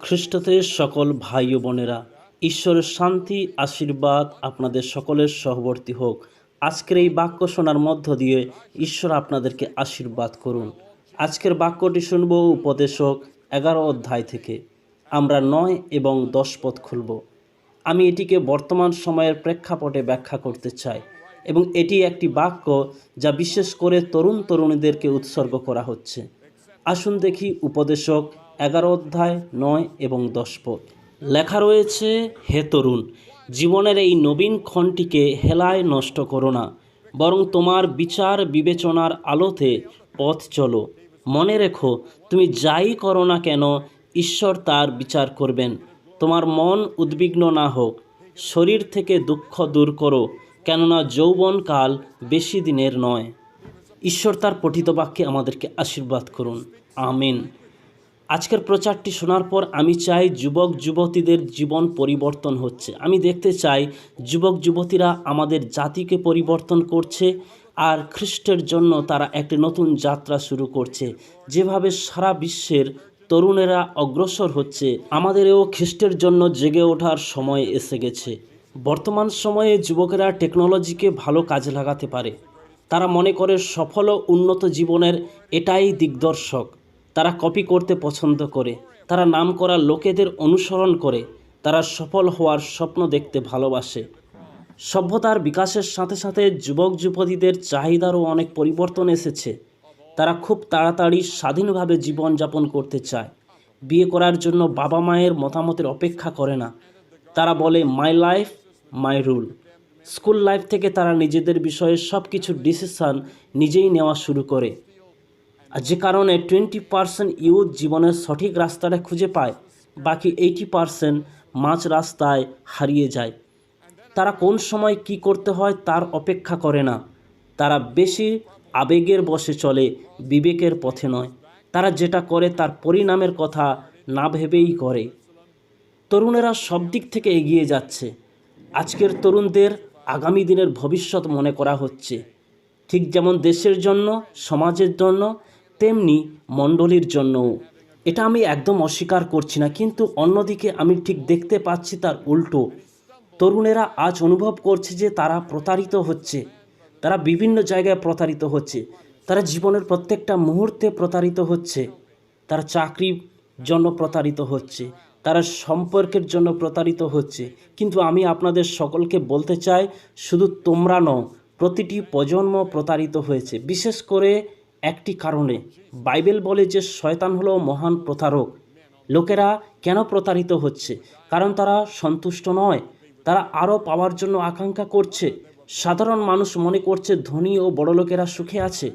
খ্রিস্টতে সকল ভাই ও বোনেরা, ঈশ্বরের শান্তি, আশীর্বাদ আপনাদের সকলের সহবর্তী হোক। আজকের এই বাক্য শোনার মধ্য দিয়ে ঈশ্বর আপনাদেরকে আশীর্বাদ করুন। আজকের বাক্যটি শুনব উপদেশক এগারো অধ্যায় থেকে। আমরা নয় এবং দশ পদ খুলব। আমি এটিকে বর্তমান সময়ের প্রেক্ষাপটে ব্যাখ্যা করতে চাই এবং এটি একটি বাক্য যা বিশেষ করে তরুণ তরুণীদেরকে উৎসর্গ করা হচ্ছে। আসুন দেখি উপদেশক এগারো অধ্যায়, নয় এবং দশ পদ। লেখা রয়েছে, হে তরুণ, জীবনের এই নবীন ক্ষণটিকে হেলায় নষ্ট করো না, বরং তোমার বিচার বিবেচনার আলোতে পথ চলো। মনে রেখো, তুমি যাই করো না কেন, ঈশ্বর তার বিচার করবেন। তোমার মন উদ্বিগ্ন না হোক, শরীর থেকে দুঃখ দূর করো, কেননা যৌবনকাল বেশি দিনের নয়। ঈশ্বর তার পঠিত বাক্যে আমাদেরকে আশীর্বাদ করুন। আমিন। আজকের প্রচারটি শোনার পর আমি চাই যুবক যুবতীদের জীবন পরিবর্তন হচ্ছে। আমি দেখতে চাই যুবক যুবতীরা আমাদের জাতিকে পরিবর্তন করছে আর খ্রিস্টের জন্য তারা একটি নতুন যাত্রা শুরু করছে। যেভাবে সারা বিশ্বের তরুণেরা অগ্রসর হচ্ছে, আমাদেরও খ্রিস্টের জন্য জেগে ওঠার সময় এসে গেছে। বর্তমান সময়ে যুবকেরা টেকনোলজিকে ভালো কাজে লাগাতে পারে। তারা মনে করে সফল ও উন্নত জীবনের এটাই দিগদর্শক। তারা কপি করতে পছন্দ করে, তারা নাম করা লোকেদের অনুসরণ করে, তারা সফল হওয়ার স্বপ্ন দেখতে ভালোবাসে। সভ্যতার বিকাশের সাথে সাথে যুবক যুবতীদের চাহিদারও অনেক পরিবর্তন এসেছে। তারা খুব তাড়াতাড়ি স্বাধীনভাবে জীবনযাপন করতে চায়। বিয়ে করার জন্য বাবা মায়ের মতামতের অপেক্ষা করে না। তারা বলে my life my rule school life থেকে তারা নিজেদের বিষয়ে সব কিছু ডিসিশান নিজেই নেওয়া শুরু করে। যে কারণে টোয়েন্টি পার্সেন্ট ইউথ জীবনের সঠিক রাস্তাটা খুঁজে পায়, বাকি এইটি পার্সেন্ট মাঝ রাস্তায় হারিয়ে যায়। তারা কোন সময় কি করতে হয় তার অপেক্ষা করে না। তারা বেশি আবেগের বসে চলে, বিবেকের পথে নয়। তারা যেটা করে তার পরিণামের কথা না ভেবেই করে। তরুণেরা সব দিক থেকে এগিয়ে যাচ্ছে। আজকের তরুণদের আগামী দিনের ভবিষ্যৎ মনে করা হচ্ছে। ঠিক যেমন দেশের জন্য, সমাজের জন্য তেমনি মণ্ডলীর জন্যও। এটা আমি একদম অস্বীকার করছি না, কিন্তু অন্যদিকে আমি ঠিক দেখতে পাচ্ছি তার উল্টো। তরুণেরা আজ অনুভব করছে যে তারা প্রতারিত হচ্ছে। তারা বিভিন্ন জায়গায় প্রতারিত হচ্ছে। তারা জীবনের প্রত্যেকটা মুহূর্তে প্রতারিত হচ্ছে। তারা চাকরির জন্য প্রতারিত হচ্ছে। তারা সম্পর্কের জন্য প্রতারিত হচ্ছে। কিন্তু আমি আপনাদের সকলকে বলতে চাই, শুধু তোমরা নও, প্রতিটি প্রজন্ম প্রতারিত হয়েছে। বিশেষ করে একটি কারণে বাইবেল বলে যে শয়তান হলো মহান প্রতারক। লোকেরা কেন প্রতারিত হচ্ছে? কারণ তারা সন্তুষ্ট নয়। তারা আরও পাওয়ার জন্য আকাঙ্ক্ষা করছে। সাধারণ মানুষ মনে করছে ধনী ও বড় লোকেরা সুখে আছে।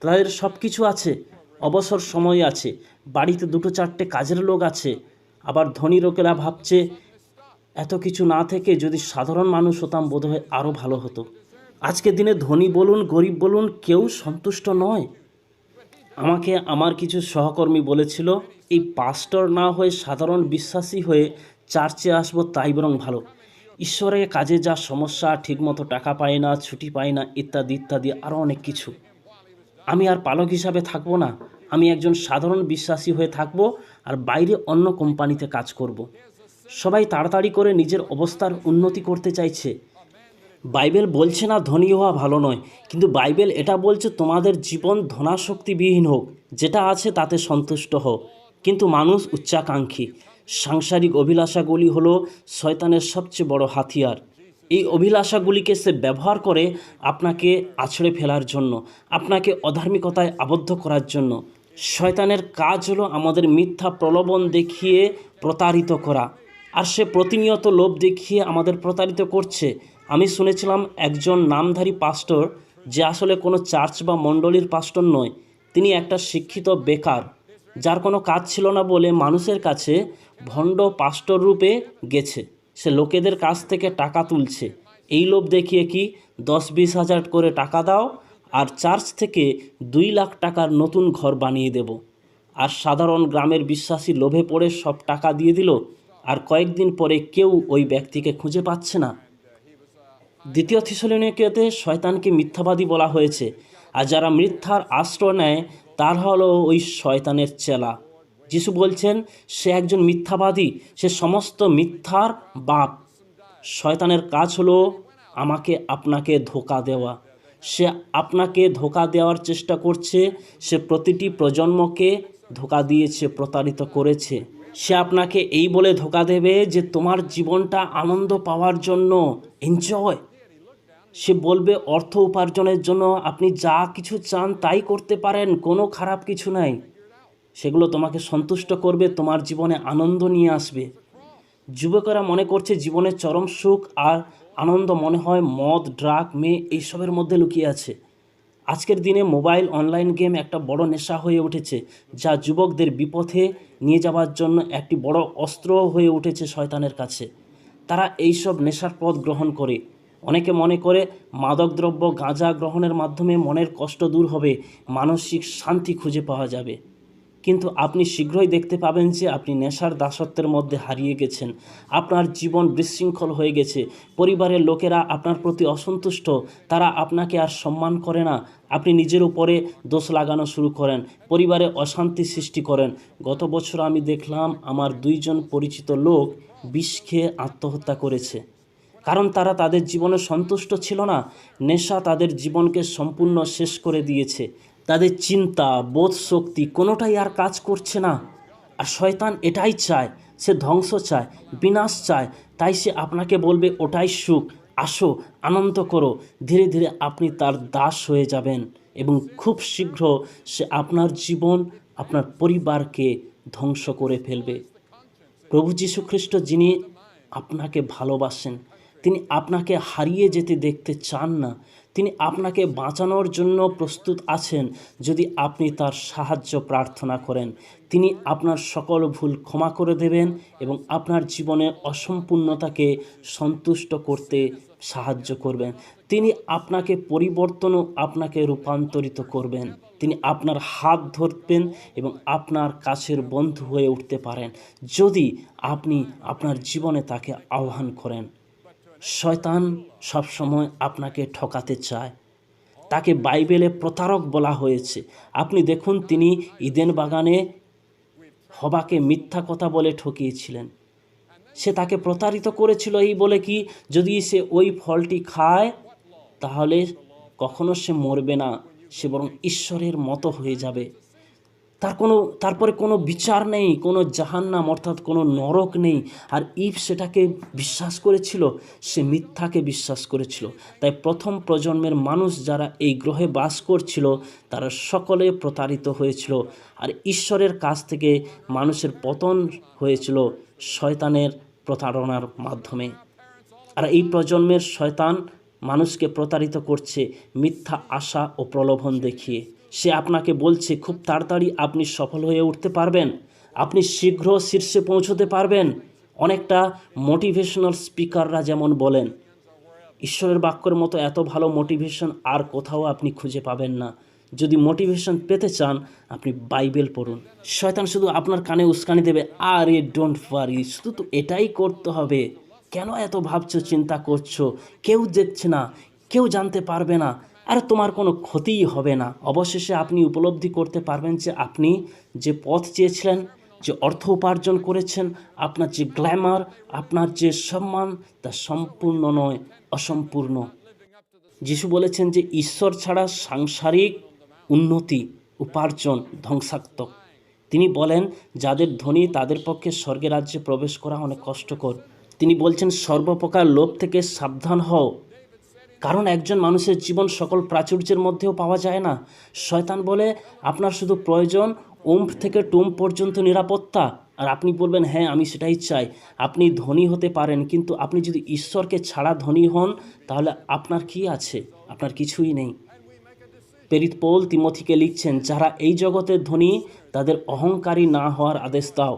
তাদের সব কিছু আছে। অবসর সময় আছে। বাড়িতে দুটো চারটে কাজের লোক আছে। আবার ধনী লোকেরা ভাবছে, এত কিছু না থেকে যদি সাধারণ মানুষ হতাম, বোধহয় আরও ভালো হতো। আজকের দিনে ধনী বলুন, গরিব বলুন, কেউ সন্তুষ্ট নয়। আমাকে আমার কিছু সহকর্মী বলেছিল, এই পাস্টর না হয়ে সাধারণ বিশ্বাসী হয়ে চার্চে আসব তাই বরং ভালো। ঈশ্বরের কাজে যা সমস্যা, ঠিকমতো টাকা পায় না, ছুটি পায় না, ইত্যাদি ইত্যাদি আরও অনেক কিছু। আমি আর পালক হিসাবে থাকব না। আমি একজন সাধারণ বিশ্বাসী হয়ে থাকব আর বাইরে অন্য কোম্পানিতে কাজ করব। সবাই তাড়াতাড়ি করে নিজের অবস্থার উন্নতি করতে চাইছে। বাইবেল বলছে না ধনী হওয়া ভালো নয়, কিন্তু বাইবেল এটা বলছে তোমাদের জীবন ধনাশক্তিবিহীন হোক, যেটা আছে তাতে সন্তুষ্ট হোক কিন্তু মানুষ উচ্চাকাঙ্ক্ষী। সাংসারিক অভিলাষাগুলি হলো শয়তানের সবচেয়ে বড় হাতিয়ার। এই অভিলাষাগুলিকে সে ব্যবহার করে আপনাকে আছড়ে ফেলার জন্য, আপনাকে অধার্মিকতায় আবদ্ধ করার জন্য। শয়তানের কাজ হলো আমাদের মিথ্যা প্রলোভন দেখিয়ে প্রতারিত করা। আর সে প্রতিনিয়ত লোভ দেখিয়ে আমাদের প্রতারিত করছে। আমি শুনেছিলাম একজন নামধারী পাস্টর, যে আসলে কোনো চার্চ বা মণ্ডলীর পাস্টর নয়, তিনি একটা শিক্ষিত বেকার, যার কোনো কাজ ছিল না বলে মানুষের কাছে ভণ্ড পাস্টর রূপে গেছে। সে লোকেদের কাছ থেকে টাকা তুলছে। এই লোভ দেখিয়ে কি দশ বিশ হাজার করে টাকা দাও, আর চার্চ থেকে দুই লাখ টাকার নতুন ঘর বানিয়ে দেব। আর সাধারণ গ্রামের বিশ্বাসী লোভে পড়ে সব টাকা দিয়ে দিল কয়েকদিন পরে কেউ ওই ব্যক্তিকে খুঁজে পাচ্ছে না। দ্বিতীয় থিসলিনিকেতে শয়তানকে মিথ্যাবাদী বলা হয়েছে, আর যারা মিথ্যার আশ্রয় নেয়, তার হলো ওই শয়তানের চেলা। যিশু বলছেন, সে একজন মিথ্যাবাদী, সে সমস্ত মিথ্যার বাপ। শয়তানের কাজ হলো আমাকে আপনাকে ধোকা দেওয়া। সে আপনাকে ধোকা দেওয়ার চেষ্টা করছে, সে প্রতিটি প্রজন্মকে ধোকা দিয়েছে, প্রতারিত করেছে। সে আপনাকে এই বলে ধোকা দেবে যে তোমার জীবনটা আনন্দ পাওয়ার জন্য এনজয় সে বলবে, অর্থ উপার্জনের জন্য আপনি যা কিছু চান তাই করতে পারেন, কোনো খারাপ কিছু নাই। সেগুলো তোমাকে সন্তুষ্ট করবে, তোমার জীবনে আনন্দ নিয়ে আসবে। যুবকেরা মনে করছে জীবনের চরম সুখ আর আনন্দ মনে হয় মদ, ড্রাগ, মেয়ে এইসবের মধ্যে লুকিয়ে আছে। আজকের দিনে মোবাইল অনলাইন গেম একটা বড় নেশা হয়ে উঠেছে, যা যুবকদের বিপথে নিয়ে যাওয়ার জন্য একটি বড় অস্ত্র হয়ে উঠেছে শয়তানের কাছে। তারা এইসব নেশার পথ গ্রহণ করে। অনেকে মনে করে মাদকদ্রব্য গাঁজা গ্রহণের মাধ্যমে মনের কষ্ট দূর হবে, মানসিক শান্তি খুঁজে পাওয়া যাবে। কিন্তু আপনি শীঘ্রই দেখতে পাবেন যে আপনি নেশার দাসত্বের মধ্যে হারিয়ে গেছেন। আপনার জীবন বিশৃঙ্খল হয়ে গেছে। পরিবারের লোকেরা আপনার প্রতি অসন্তুষ্ট। তারা আপনাকে আর সম্মান করে না। আপনি নিজের উপরে দোষ লাগানো শুরু করেন। পরিবারে অশান্তি সৃষ্টি করেন। গত বছর আমি দেখলাম আমার দুইজন পরিচিত লোক বিষ খেয়ে আত্মহত্যা করেছে। কারণ তারা তাদের জীবনে সন্তুষ্ট ছিল না। নেশা তাদের জীবনকে সম্পূর্ণ শেষ করে দিয়েছে। তাদের চিন্তা, বোধ শক্তি কোনোটাই আর কাজ করছে না। আর শয়তান এটাই চায়, সে ধ্বংস চায়, বিনাশ চায়। তাই সে আপনাকে বলবে, ওটাই সুখ। আসো, আনন্দ করো। ধীরে ধীরে আপনি তার দাস হয়ে যাবেন এবং খুব শীঘ্র সে আপনার জীবন, আপনার পরিবারকে ধ্বংস করে ফেলবে। প্রভু যীশু খ্রিস্ট যিনি আপনাকে ভালোবাসেন, তিনি আপনাকে হারিয়ে যেতে দেখতে চান না। তিনি আপনাকে বাঁচানোর জন্য প্রস্তুত আছেন যদি আপনি তার সাহায্য প্রার্থনা করেন। তিনি আপনার সকল ভুল ক্ষমা করে দেবেন এবং আপনার জীবনের অসম্পূর্ণতাকে সন্তুষ্ট করতে সাহায্য করবেন। তিনি আপনাকে পরিবর্তন ও আপনাকে রূপান্তরিত করবেন। তিনি আপনার হাত ধরবেন এবং আপনার কাছের বন্ধু হয়ে উঠতে পারেন। যদি আপনি আপনার জীবনে তাকে আহ্বান করেন। শয়তান সবসময় আপনাকে ঠকাতে চায়। তাকে বাইবেলে প্রতারক বলা হয়েছে। আপনি দেখুন, তিনি ইদেন বাগানে হবাকে মিথ্যা কথা বলে ঠকিয়েছিলেন। সে তাকে প্রতারিত করেছিল এই বলে কি, যদি সে ওই ফলটি খায়, তাহলে কখনো সে মরবে না, সে বরং ঈশ্বরের মতো হয়ে যাবে। তার কোনো তারপরে কোনো বিচার নেই, কোনো জাহান্নাম অর্থাৎ কোনো নরক নেই। আর ইফ সেটাকে বিশ্বাস করেছিল, সে মিথ্যাকে বিশ্বাস করেছিল। তাই প্রথম প্রজন্মের মানুষ যারা এই গ্রহে বাস করছিল, তারা সকলে প্রতারিত হয়েছিল। আর ঈশ্বরের কাছ থেকে মানুষের পতন হয়েছিল শয়তানের প্রতারণার মাধ্যমে। আর এই প্রজন্মের শয়তান মানুষকে প্রতারিত করছে মিথ্যা আশা ও প্রলোভন দেখিয়ে। সে আপনাকে বলছে, খুব তাড়াতাড়ি আপনি সফল হয়ে উঠতে পারবেন। আপনি শীঘ্র শীর্ষে পৌঁছতে পারবেন। অনেকটা মোটিভেশনাল স্পিকাররা যেমন বলেন, ঈশ্বরের বাক্যের মতো এত ভালো মোটিভেশন আর কোথাও আপনি খুঁজে পাবেন না। যদি মোটিভেশন পেতে চান, আপনি বাইবেল পড়ুন। শয়তান শুধু আপনার কানে উস্কানি দেবে, আর এ ডোন্ট ওয়ারি শুধু তো এটাই করতে হবে। কেন এত ভাবছ, চিন্তা করছ? কেউ দেখছে না, কেউ জানতে পারবে না। আর তোমার কোনো ক্ষতিই হবে না। অবশেষে আপনি উপলব্ধি করতে পারবেন যে আপনি যে পথ চেয়েছিলেন, যে অর্থ উপার্জন করেছেন, আপনার যে গ্ল্যামার, আপনার যে সম্মান, তা সম্পূর্ণ নয়, অসম্পূর্ণ। যিশু বলেছেন যে ঈশ্বর ছাড়া সাংসারিক উন্নতি, উপার্জন ধ্বংসাত্মক। তিনি বলেন, যাদের ধনী, তাদের পক্ষে স্বর্গের রাজ্যে প্রবেশ করা অনেক কষ্টকর। তিনি বলছেন, সর্বপ্রকার লোভ থেকে সাবধান হও। কারণ একজন মানুষের জীবন সকল প্রাচুর্যের মধ্যেও পাওয়া যায় না। শয়তান বলে, আপনার শুধু প্রয়োজন ওম্ফ থেকে টুম পর্যন্ত নিরাপত্তা। আর আপনি বলবেন হ্যাঁ আমি সেটাই চাই। আপনি ধনী হতে পারেন, কিন্তু আপনি যদি ঈশ্বরকে ছাড়া ধনী হন, তাহলে আপনার কি আছে? আপনার কিছুই নেই। পেরিত পৌল তিমথিকে লিখছেন, যারা এই জগতের ধনী, তাদের অহংকারী না হওয়ার আদেশ দাও।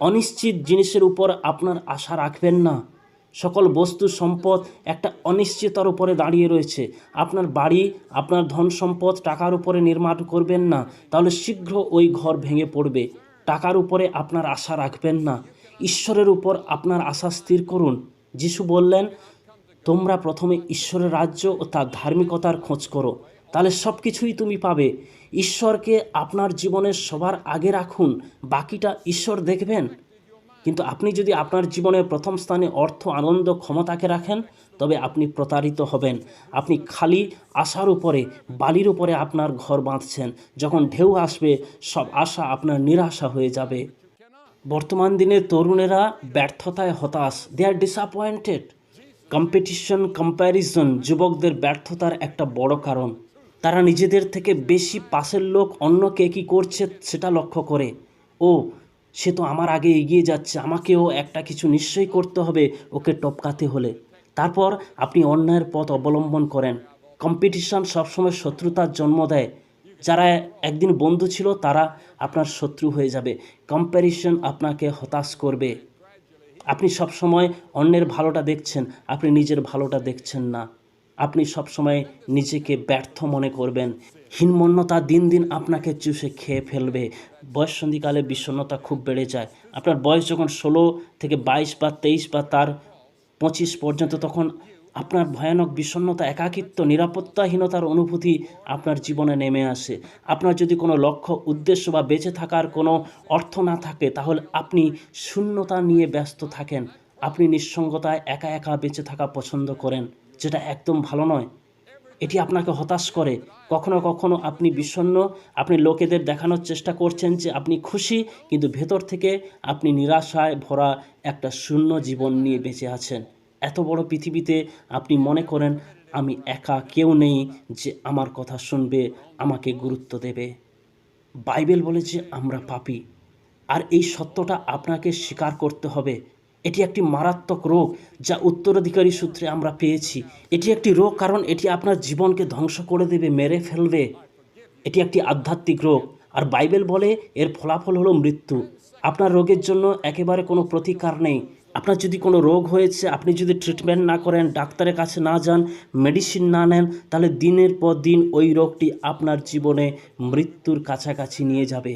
অনিশ্চিত জিনিসের উপর আপনার আশা রাখবেন না। সকল বস্তু, সম্পদ একটা অনিশ্চিতার উপরে দাঁড়িয়ে রয়েছে। আপনার বাড়ি, আপনার ধন সম্পদ টাকার উপরে নির্মাণ করবেন না, তাহলে শীঘ্র ওই ঘর ভেঙে পড়বে। টাকার উপরে আপনার আশা রাখবেন না। ঈশ্বরের উপর আপনার আশা স্থির করুন। যিশু বললেন, তোমরা প্রথমে ঈশ্বরের রাজ্য ও তার ধার্মিকতার খোঁজ করো। তাহলে সব কিছুই তুমি পাবে। ঈশ্বরকে আপনার জীবনের সবার আগে রাখুন। বাকিটা ঈশ্বর দেখবেন? কিন্তু আপনি যদি আপনার জীবনের প্রথম স্থানে অর্থ, আনন্দ, ক্ষমতাকে রাখেন, তবে আপনি প্রতারিত হবেন। আপনি খালি আশার উপরে, বালির উপরে আপনার ঘর বাঁধছেন। যখন ঢেউ আসবে, সব আশা আপনার নিরাশা হয়ে যাবে। বর্তমান দিনে তরুণেরা ব্যর্থতায় হতাশ। They are disappointed competition comparison যুবকদের ব্যর্থতার একটা বড় কারণ। তারা নিজেদের থেকে বেশি পাশের লোক, অন্য কে কী করছে সেটা লক্ষ্য করে। ও সে তো আমার আগে এগিয়ে যাচ্ছে, আমাকেও একটা কিছু নিশ্চয়ই করতে হবে ওকে টপকাতে হলে। তারপর আপনি অন্যায়ের পথ অবলম্বন করেন। কম্পিটিশন সবসময় শত্রুতার জন্ম দেয়। যারা একদিন বন্ধু ছিল, তারা আপনার শত্রু হয়ে যাবে। কম্প্যারিশন আপনাকে হতাশ করবে। আপনি সব সময় অন্যের ভালোটা দেখছেন, আপনি নিজের ভালোটা দেখছেন না। আপনি সব সময় নিজেকে ব্যর্থ মনে করবেন। হীনমন্যতা দিন দিন আপনাকে চুষে খেয়ে ফেলবে। বয়ঃসন্ধিকালে বিষণ্ণতা খুব বেড়ে যায়। আপনার বয়স যখন ষোলো থেকে বাইশ বা তেইশ বা তার পঁচিশ পর্যন্ত, তখন আপনার ভয়ানক বিষণ্ণতা, একাকিত্ব, নিরাপত্তাহীনতার অনুভূতি আপনার জীবনে নেমে আসে। আপনার যদি কোনো লক্ষ্য, উদ্দেশ্য বা বেঁচে থাকার কোনো অর্থ না থাকে, তাহলে আপনি শূন্যতা নিয়ে ব্যস্ত থাকেন। আপনি নিঃসঙ্গতায় একা একা বেঁচে থাকা পছন্দ করেন, যেটা একদম ভালো নয়। এটি আপনাকে হতাশ করে। কখনো কখনো আপনি বিষণ্ণ, আপনি লোকেদের দেখানোর চেষ্টা করছেন যে আপনি খুশি, কিন্তু ভেতর থেকে আপনি নিরাশায় ভরা একটা শূন্য জীবন নিয়ে বেঁচে আছেন। এত বড় পৃথিবীতে আপনি মনে করেন, আমি একা কেউ নেই যে আমার কথা শুনবে, আমাকে গুরুত্ব দেবে। বাইবেল বলেছে আমরা পাপি। আর এই সত্যটা আপনাকে স্বীকার করতে হবে। এটি একটি মারাত্মক রোগ যা উত্তরাধিকারী সূত্রে আমরা পেয়েছি। এটি একটি রোগ কারণ এটি আপনার জীবনকে ধ্বংস করে দেবে, মেরে ফেলবে। এটি একটি আধ্যাত্মিক রোগ। আর বাইবেল বলে এর ফলাফল হলো মৃত্যু। আপনার রোগের জন্য একেবারে কোনো প্রতিকার নেই। আপনার যদি কোনো রোগ হয়েছে, আপনি যদি ট্রিটমেন্ট না করেন, ডাক্তারের কাছে না যান, মেডিসিন না নেন, তাহলে দিনের পর দিন ওই রোগটি আপনার জীবনে মৃত্যুর কাছাকাছি নিয়ে যাবে।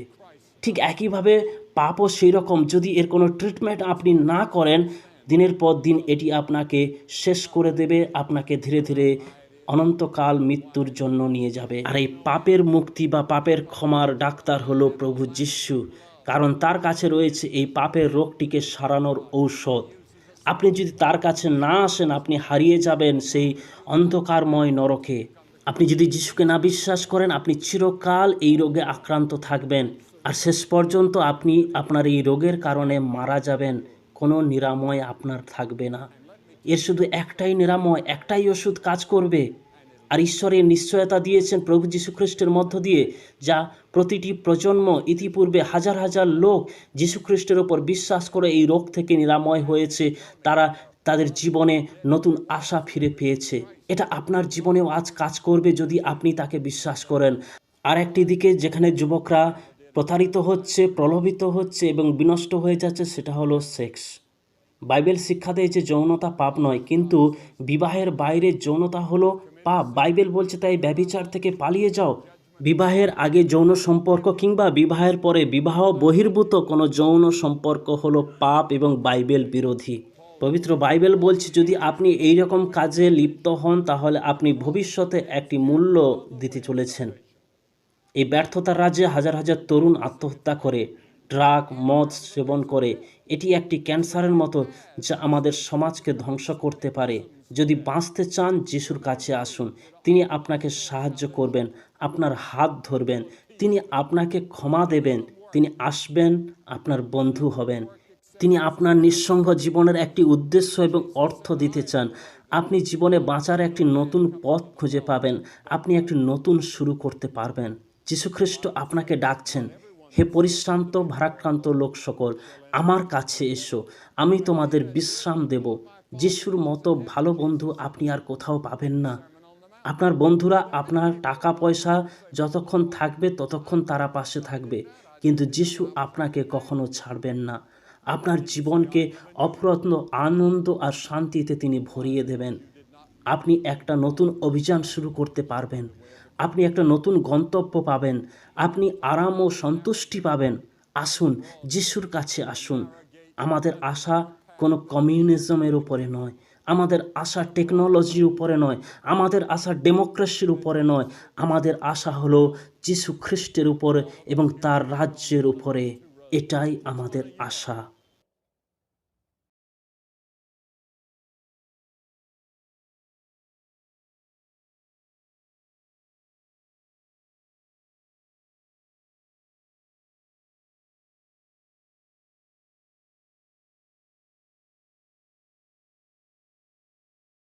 ঠিক একইভাবে পাপও সেই রকম যদি এর কোনো ট্রিটমেন্ট আপনি না করেন, দিনের পর দিন এটি আপনাকে শেষ করে দেবে, আপনাকে ধীরে ধীরে অনন্তকাল মৃত্যুর জন্য নিয়ে যাবে। আর এই পাপের মুক্তি বা পাপের ক্ষমার ডাক্তার হলো প্রভু যিশু। কারণ তার কাছে রয়েছে এই পাপের রোগটিকে সারানোর ঔষধ। আপনি যদি তার কাছে না আসেন, আপনি হারিয়ে যাবেন সেই অন্ধকারময় নরকে। আপনি যদি যিশুকে না বিশ্বাস করেন, আপনি চিরকাল এই রোগে আক্রান্ত থাকবেন। আর শেষ পর্যন্ত আপনি আপনার এই রোগের কারণে মারা যাবেন, কোনো নিরাময় আপনার থাকবে না। এর শুধু একটাই নিরাময়, একটাই ওষুধ কাজ করবে। আর ঈশ্বরের নিশ্চয়তা দিয়েছেন প্রভু যীশুখ্রিস্টের মধ্য দিয়ে, যা প্রতিটি প্রজন্ম ইতিপূর্বে হাজার হাজার লোক যীশুখ্রিস্টের ওপর বিশ্বাস করে এই রোগ থেকে নিরাময় হয়েছে। তারা তাদের জীবনে নতুন আশা ফিরে পেয়েছে। এটা আপনার জীবনেও আজ কাজ করবে যদি আপনি তাকে বিশ্বাস করেন। আর একটি দিকে যেখানে যুবকরা প্রতারিত হচ্ছে, প্রলোভিত হচ্ছে এবং বিনষ্ট হয়ে যাচ্ছে সেটা হলো সেক্স। বাইবেল শিক্ষা দেয় যে যৌনতা পাপ নয়, কিন্তু বিবাহের বাইরে যৌনতা হলো পাপ। বাইবেল বলছে, তাই ব্যভিচার থেকে পালিয়ে যাও। বিবাহের আগে যৌন সম্পর্ক কিংবা বিবাহের পরে বিবাহ বহির্ভূত কোনো যৌন সম্পর্ক হলো পাপ এবং বাইবেল বিরোধী। পবিত্র বাইবেল বলছে, যদি আপনি এই রকম কাজে লিপ্ত হন, তাহলে আপনি ভবিষ্যতে একটি মূল্য দিতে চলেছেন। এই ব্যর্থতার রাজ্যে হাজার হাজার তরুণ আত্মহত্যা করে, ড্রাগ, মদ সেবন করে, এটি একটি ক্যান্সারের মতো যা আমাদের সমাজকে ধ্বংস করতে পারে। যদি বাঁচতে চান, যিশুর কাছে আসুন। তিনি আপনাকে সাহায্য করবেন, আপনার হাত ধরবেন, তিনি আপনাকে ক্ষমা দেবেন, তিনি আসবেন, আপনার বন্ধু হবেন। তিনি আপনার নিঃসঙ্গ জীবনের একটি উদ্দেশ্য এবং অর্থ দিতে চান। আপনি জীবনে বাঁচার একটি নতুন পথ খুঁজে পাবেন, আপনি একটি নতুন শুরু করতে পারবেন। যীশুখ্রিস্ট আপনাকে ডাকছেন, হে পরিশ্রান্ত, ভারাক্রান্ত লোক সকল, আমার কাছে এসো, আমি তোমাদের বিশ্রাম দেব। যিশুর মতো ভালো বন্ধু আপনি আর কোথাও পাবেন না। আপনার বন্ধুরা আপনার টাকা পয়সা যতক্ষণ থাকবে, ততক্ষণ তারা পাশে থাকবে। কিন্তু যিশু আপনাকে কখনো ছাড়বেন না। আপনার জীবনকে অপ্রত্ন আনন্দ আর শান্তিতে তিনি ভরিয়ে দেবেন। আপনি একটা নতুন অভিযান শুরু করতে পারবেন। আপনি একটা নতুন গন্তব্য পাবেন। আপনি আরাম ও সন্তুষ্টি পাবেন। আসুন, যিশুর কাছে আসুন। আমাদের আশা কোনো কমিউনিজমের উপরে নয়। আমাদের আশা টেকনোলজির উপরে নয়। আমাদের আশা ডেমোক্রেসির উপরে নয়। আমাদের আশা হলো যীশু খ্রিস্টের উপরে এবং তার রাজ্যের উপরে। এটাই আমাদের আশা।